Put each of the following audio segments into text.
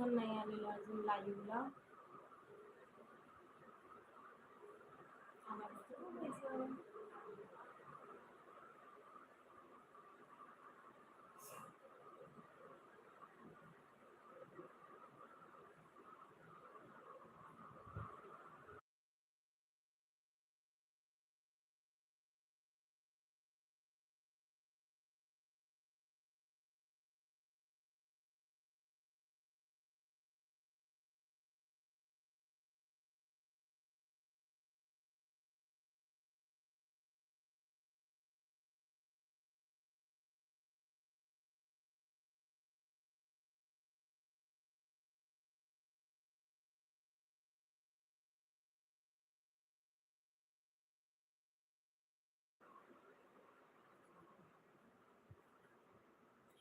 जण नाही आलेले अजून लाईव्हला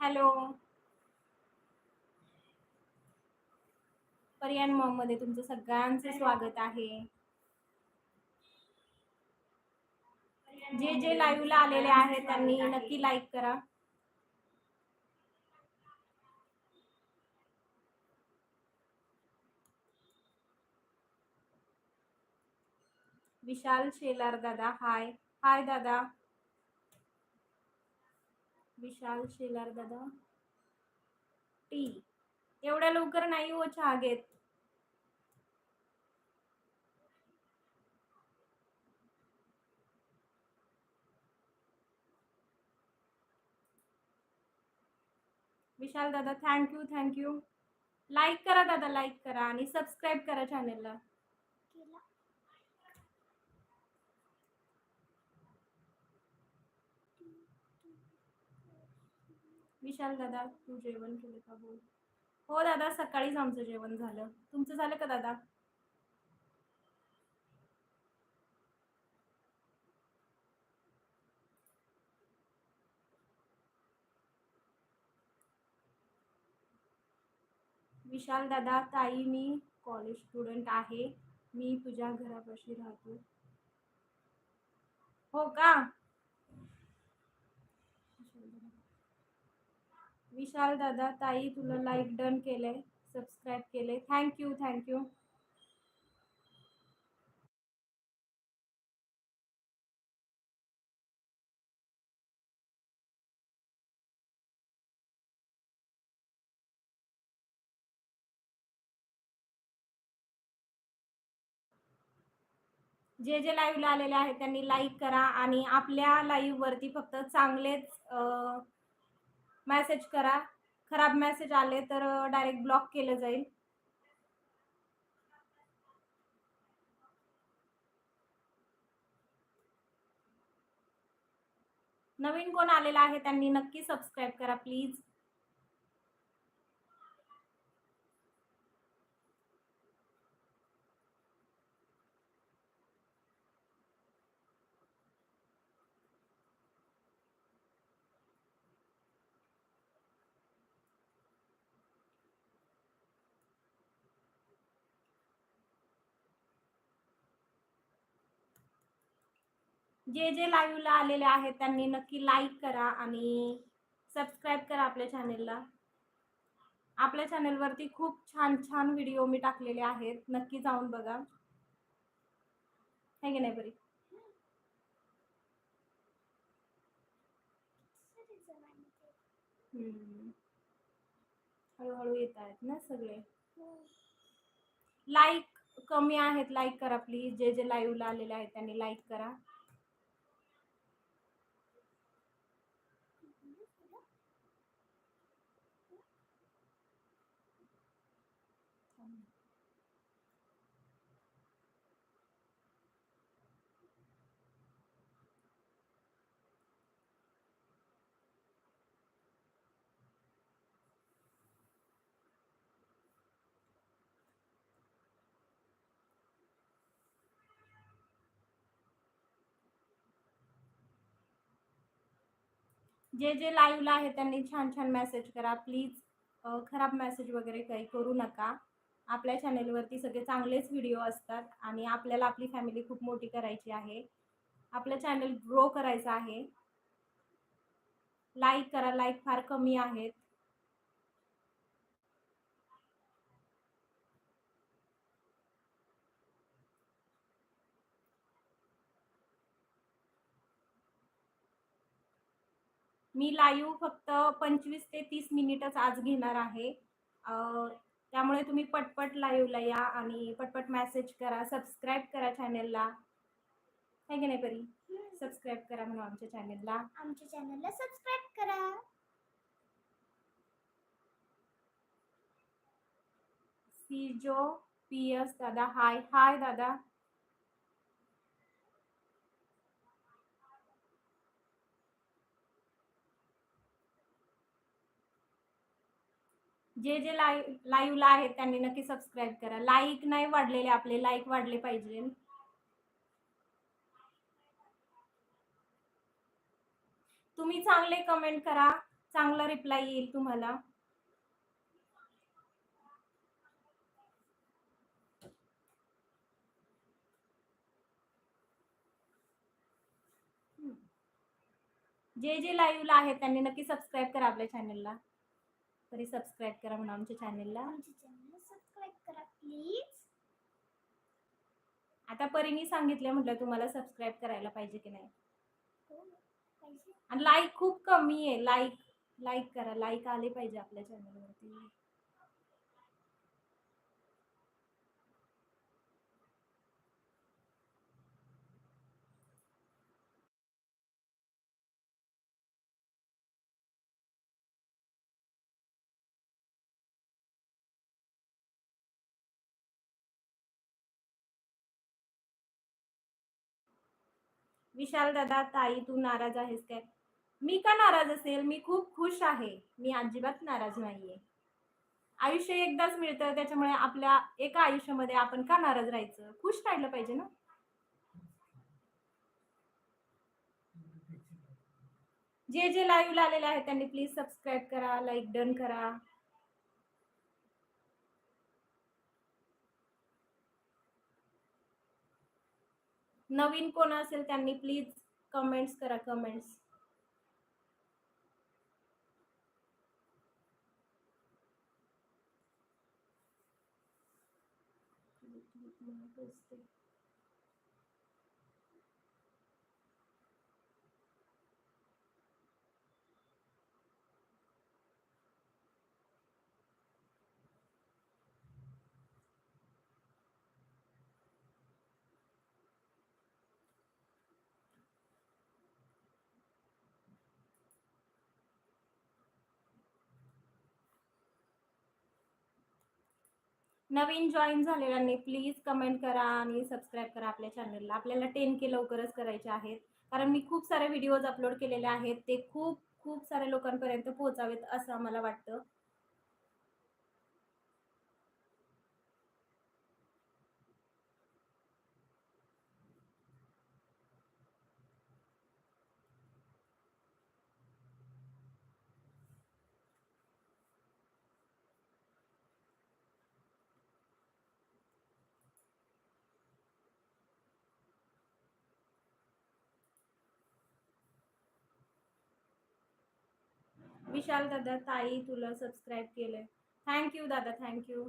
हॅलो. पर्यान मॉममध्ये तुमचं सगळ्यांचे स्वागत आहे. जे जे लाईव्हला आलेले आहेत त्यांनी नक्की लाईक करा. विशाल शेलार दादा हाय हाय दादा. विशाल शेलार दादा. टी. एवढ्या लवकर नाही हो चहा घेत. विशाल दादा थँक्यू थँक्यू लाईक करा दादा लाईक करा आणि सबस्क्राईब करा चॅनेलला विशाल दादा तू जेवण केलं का बोल? हो दादा सकाळीच आमचं जेवण झालं. तुमचं झालं का दादा? विशाल दादा ताई मी कॉलेज स्टुडंट आहे. मी तुझ्या घरापाशी राहतो. हो का? विशाल दादा ताई तुला लाईक डन केले सबस्क्राईब केले थँक्यू थँक्यू जे जे लाईव्हला आलेले आहेत त्यांनी लाईक करा आणि आपल्या लाईव्हवरती फक्त चांगलेच मेसेज करा. खराब मेसेज आले तर डायरेक्ट ब्लॉक केलं जाईल. नवीन कोण आलेला आहे त्यांनी नक्की सबस्क्राईब करा प्लीज जे जे लाईव्हला आलेले आहेत त्यांनी नक्की लाईक करा आणि सबस्क्राईब करा आपल्या चॅनेलला आपल्या चॅनेलवरती खूप छान छान व्हिडिओ मी टाकलेले आहेत. नक्की जाऊन बघा. हे की नाही बरी हळूहळू येत आहेत ना सगळे. लाईक कमी आहेत लाईक करा प्लीज जे जे लाईव्हला आलेले आहेत त्यांनी लाईक करा. जे जे लाईव्हला आहे त्यांनी छान छान मेसेज करा. प्लीज खराब मेसेज वगैरे काही करू नका. आपल्या चॅनेलवरती सगळे चांगलेच व्हिडिओ असतात आणि आपल्याला आपली फॅमिली खूप मोठी करायची आहे. आपलं चॅनल ग्रो करायचं आहे. लाईक करा लाईक फार कमी आहेत. मी लाईव्ह फक्त पंचवीस ते तीस मिनिटच आज घेणार आहे. त्यामुळे तुम्ही पटपट लाईव्हला या आणि पटपट मेसेज करा सबस्क्राईब करा चॅनेलला आहे की नाही परी? सबस्क्राईब करा म्हणून आमच्या चॅनेलला आमच्या चॅनलला सबस्क्राईब करा. सीजो पी एस दादा हाय हाय दादा. जे जे लाईव्ह लाईव्हला आहेत त्यांनी नक्की सबस्क्राईब करा. लाईक नाही वाढलेले आपले लाईक वाढले पाहिजे. तुम्ही चांगले कमेंट करा. चांगला रिप्लाय येईल तुम्हाला. जे जे लाईव्हला आहेत त्यांनी नक्की सबस्क्राईब करा आपल्या चॅनलला तरी सबस्क्राईब करा म्हणून आमच्या चॅनलला सबस्क्राईब करा प्लीज आता परीने सांगितलं म्हटलं तुम्हाला सबस्क्राईब करायला पाहिजे की नाही. हो आणि लाईक खूप कमी आहे. लाईक लाईक करा. लाईक आले पाहिजे आपल्या चॅनलवरती विशाल दादा ताई तू नाराज आहेस काय? मी का नाराज असेल? मी खूप खुश आहे. मी अजिबात नाराज नाहीये. आयुष्य एकदाच मिळतं. त्याच्यामुळे आपल्या एका आयुष्यामध्ये आपण का नाराज राहायचं? खुश राहिलं पाहिजे ना? जे जे लाईव्हला आलेले आहेत त्यांनी प्लीज सबस्क्राईब करा लाईक डन करा. नवीन कोण असेल त्यांनी प्लीज कमेंट्स करा कमेंट्स नवीन जॉईन झालेल्यांनी प्लीज कमेंट करा आणि सबस्क्राईब करा आपल्या चॅनलला आपल्याला टेन के लवकरच करायचे आहेत. कारण मी खूप सारे व्हिडिओज अपलोड केलेले आहेत. ते खूप खूप साऱ्या लोकांपर्यंत पोहोचावेत असं मला वाटतं. विशाल दादा ताई तुला सबस्क्राईब केलंय. थँक्यू दादा थँक्यू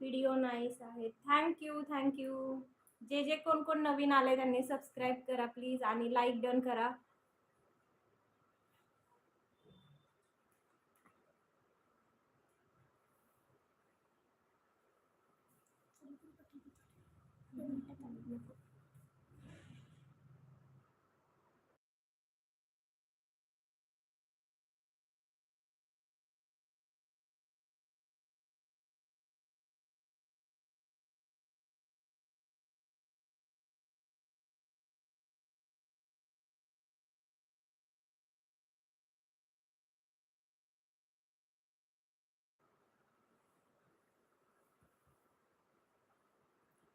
व्हिडिओ नाईस आहे. थँक्यू थँक्यू जे जे कोण कोण नवीन आले त्यांनी सबस्क्राईब करा प्लीज आणि लाईक डन करा.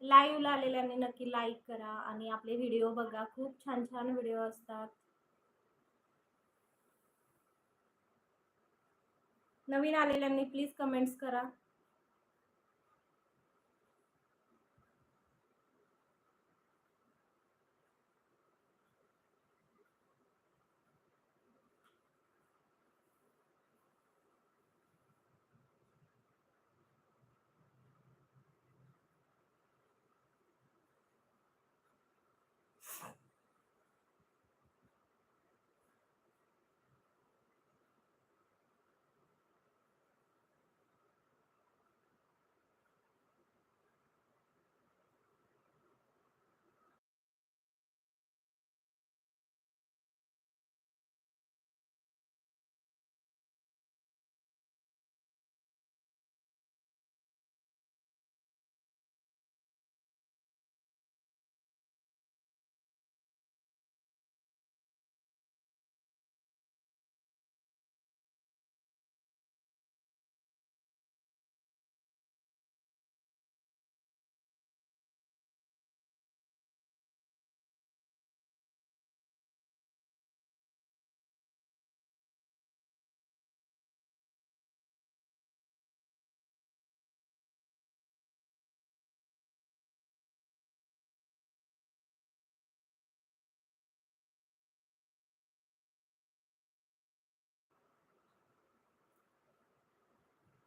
लाईव्हला आलेल्यांनी नक्की लाईक करा आणि आपले व्हिडिओ बघा. खूप छान छान व्हिडिओ असतात. नवीन आलेल्यांनी प्लीज कमेंट्स करा.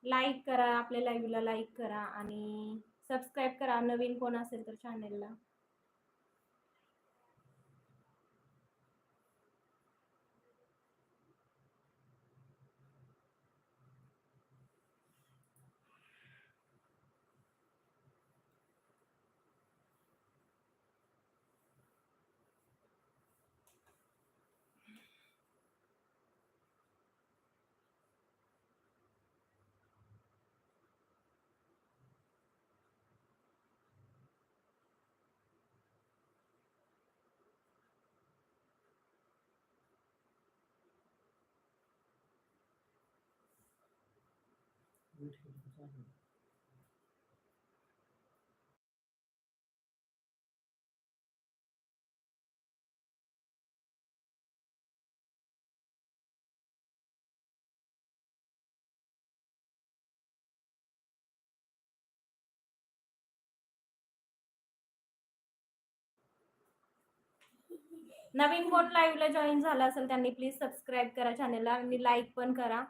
लाईक करा आपल्या लाईव्हला लाईक करा आणि सबस्क्राईब करा. नवीन कोण असेल तर चॅनेलला नवीन कोण लाईव्हला जॉईन झाला असेल त्यांनी प्लीज सबस्क्राईब करा चॅनलला आणि लाईक पण करा.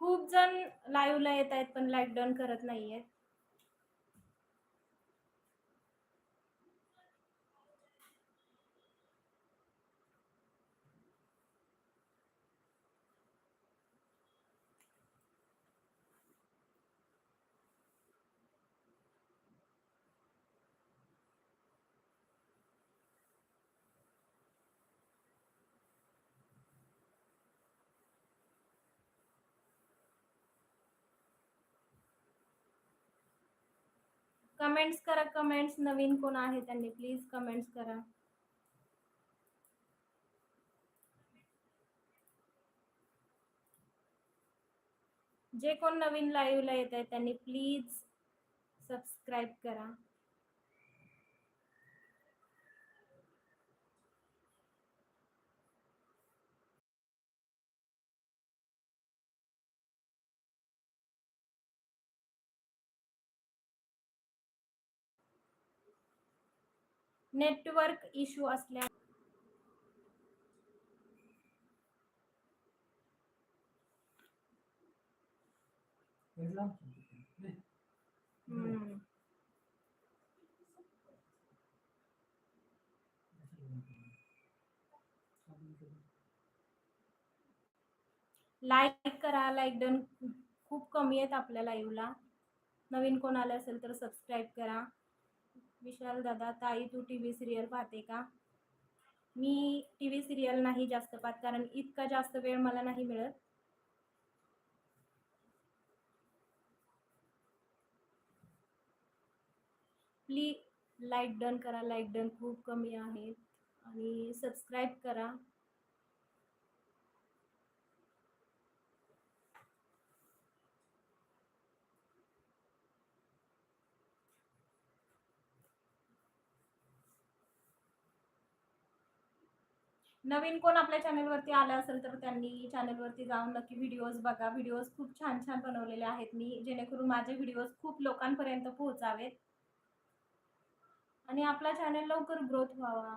खूप जण लाईव्हला येत आहेत पण लाईक डन करत नाहीयेत. कमेंट्स करा कमेंट्स नवीन कोण आहे त्यांनी प्लीज कमेंट्स करा. जे कोण नवीन लाईव्हला येत आहेत त्यांनी प्लीज सबस्क्राईब करा. नेटवर्क इश्यू असल्या लाईक करा लाईक डन खूप कमी आहेत आपल्या लाईव्हला नवीन कोण आलं असेल तर सबस्क्राईब करा. विशाल दादा ताई तू टी व्ही सिरियल पाहते का? मी टी व्ही सिरियल नाही जास्त पाहत कारण इतका जास्त वेळ मला नाही मिळत. प्लीज लाईक डन करा लाईक डन खूप कमी आहेत. आणि सबस्क्राईब करा. नवीन कोण आपल्या चॅनलवरती आलं असेल तर त्यांनी चॅनलवरती जाऊन नक्की व्हिडिओज बघा. व्हिडिओज खूप छान छान बनवलेले आहेत मी. जेणेकरून माझे व्हिडिओज खूप लोकांपर्यंत पोहोचावेत. आणि आपला चॅनल लवकर ग्रोथ व्हावा.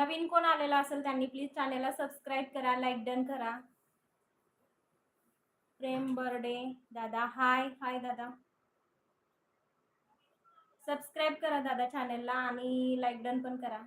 नवीन कोण आलेला असेल त्यांनी प्लीज चॅनेलला सबस्क्राईब करा लाईक डन करा. प्रेम बर्डे दादा. हाय हाय दादा. सबस्क्राईब करा दादा चॅनेलला आणि लाईक डन पण करा.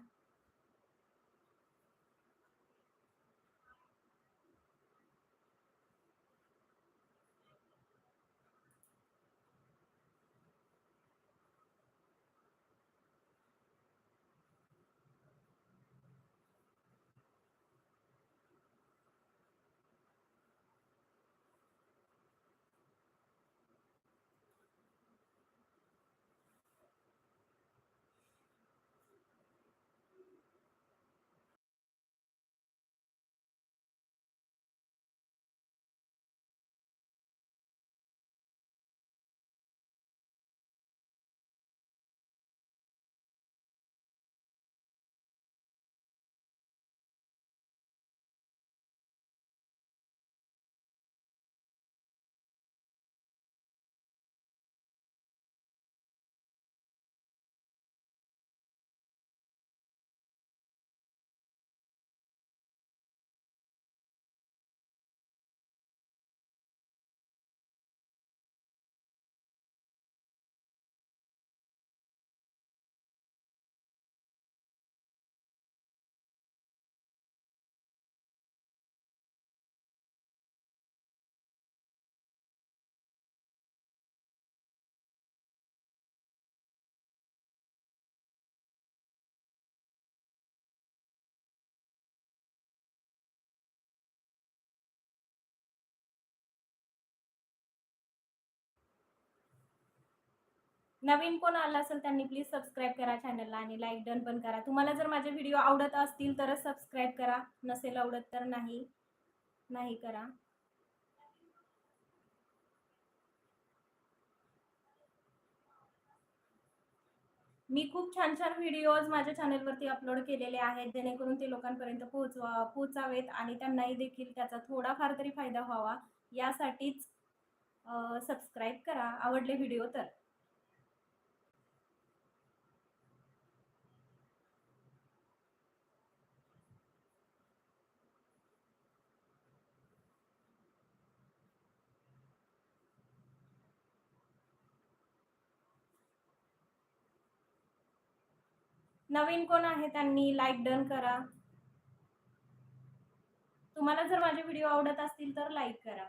नवीन कोण आला असेल त्यांनी प्लीज सबस्क्राईब करा चॅनलला आणि लाईक डन पण करा. तुम्हाला जर माझे व्हिडिओ आवडत असतील तरच सबस्क्राईब करा. नसेल आवडत तर नाही. नाही करा. मी खूप छान छान व्हिडिओज माझ्या चॅनलवरती अपलोड केलेले आहेत. जेणेकरून ते लोकांपर्यंत पोहोचवा पोहोचावेत आणि त्यांनाही देखील त्याचा थोडाफार तरी फायदा व्हावा. यासाठीच सबस्क्राईब करा. आवडले व्हिडिओ तर. नवीन कोण आहे त्यांनी? लाईक डन करा. तुम्हाला जर माझे व्हिडिओ आवडत असतील तर लाईक करा.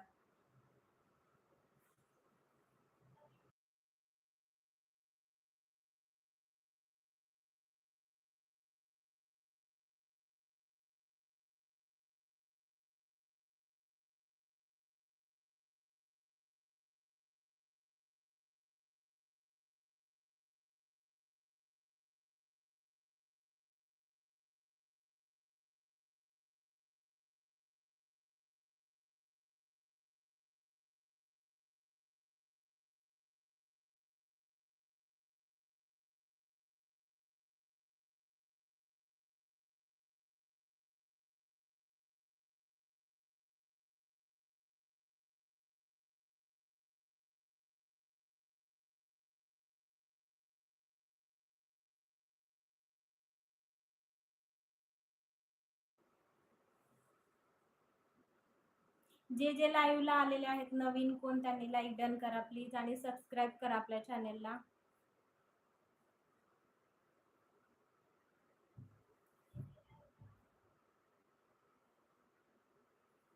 जे जे लाईव्हला आलेले आहेत नवीन कोण त्यांनी लाईक डन करा प्लीज आणि सबस्क्राईब करा आपल्या चॅनेलला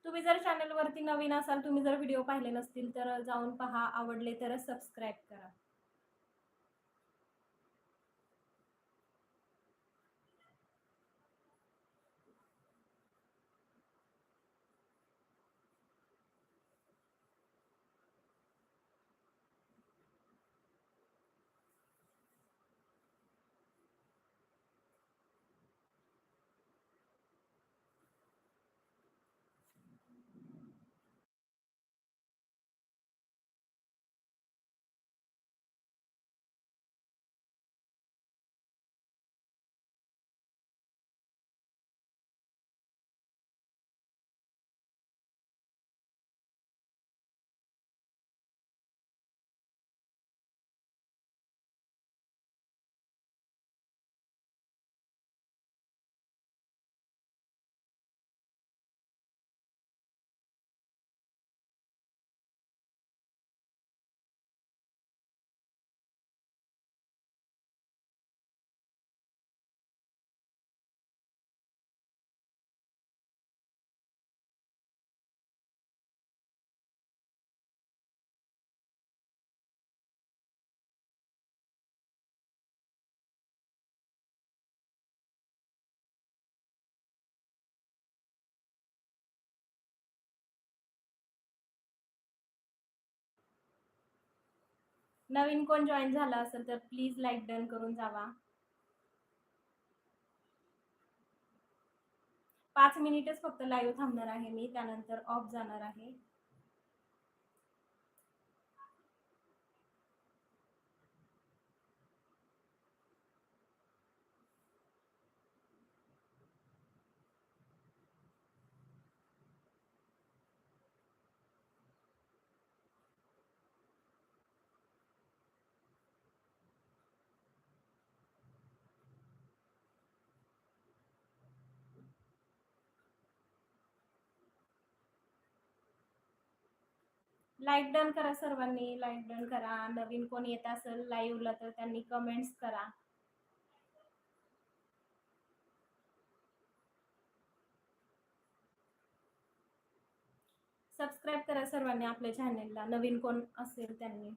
तुम्ही जर चॅनलवरती नवीन असाल तुम्ही जर व्हिडिओ पाहिले नसतील तर जाऊन पहा आवडले तरच सबस्क्राईब करा. नवीन कोण जॉईन झाला असेल तर प्लीज लाईक डन करून जावा. पाच मिनिटच फक्त लाईव्ह थांबणार आहे मी त्यानंतर ऑफ जाणार आहे. लाईक डन करा सर्वांनी लाईक डन करा. नवीन कोण येत असेल लाईव्हला तर त्यांनी कमेंट्स करा. सबस्क्राईब करा सर्वांनी आपल्या चॅनेलला नवीन कोण असेल त्यांनी.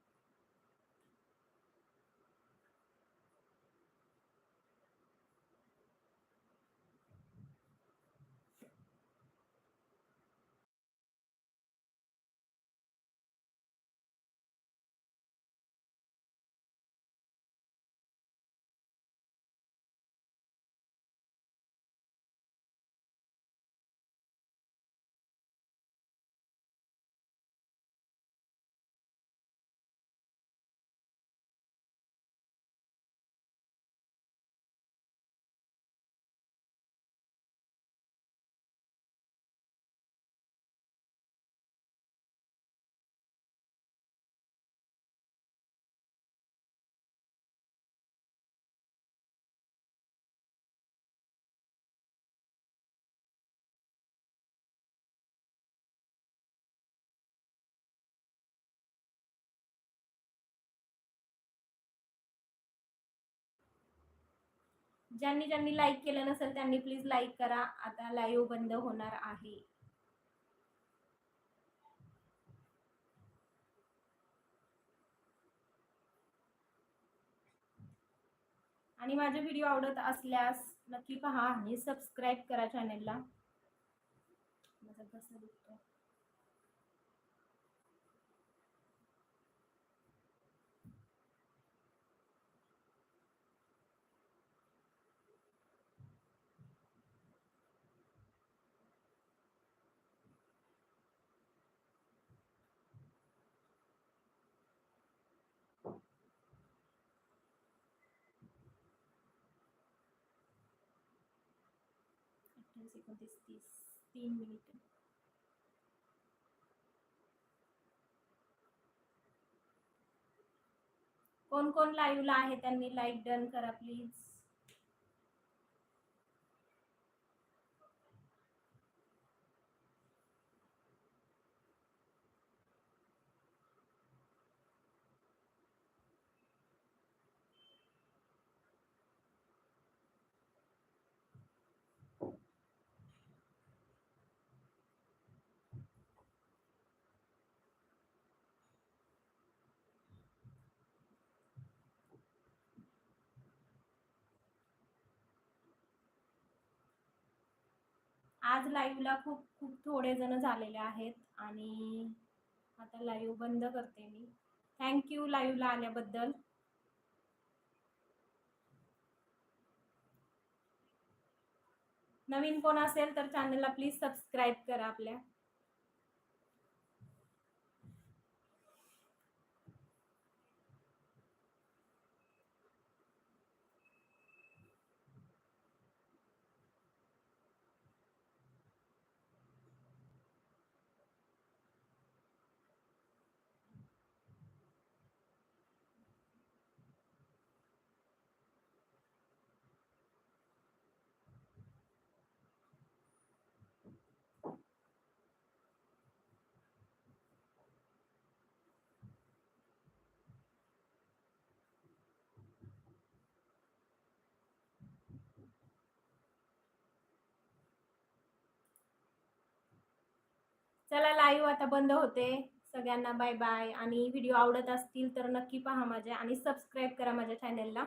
ज्यांनी ज्यांनी लाईक केलं नसेल त्यांनी प्लीज लाईक करा. आता लाईव्ह बंद होणार आहे. आणि माझे व्हिडिओ आवडत असल्यास नक्की पहा आणि सबस्क्राईब करा चॅनेलला माझा अठ्ठावीस एकोणतीस तीस तीन मिनिट कोण कोण लाईव्हला आहे त्यांनी? लाईक डन करा प्लीज आज लाईव्हला खूप खूप थोडे जण झालेले आहेत आणि आता लाईव्ह बंद करते मी. थँक्यू लाईव्हला आल्याबद्दल. नवीन कोण असेल तर चॅनलला प्लीज सबस्क्राईब करा आपल्या. चला लाईव्ह आता बंद होते. सगळ्यांना बाय बाय आणि व्हिडिओ आवडत असतील तर नक्की पहा माझ्या. आणि सबस्क्राईब करा माझ्या चॅनलला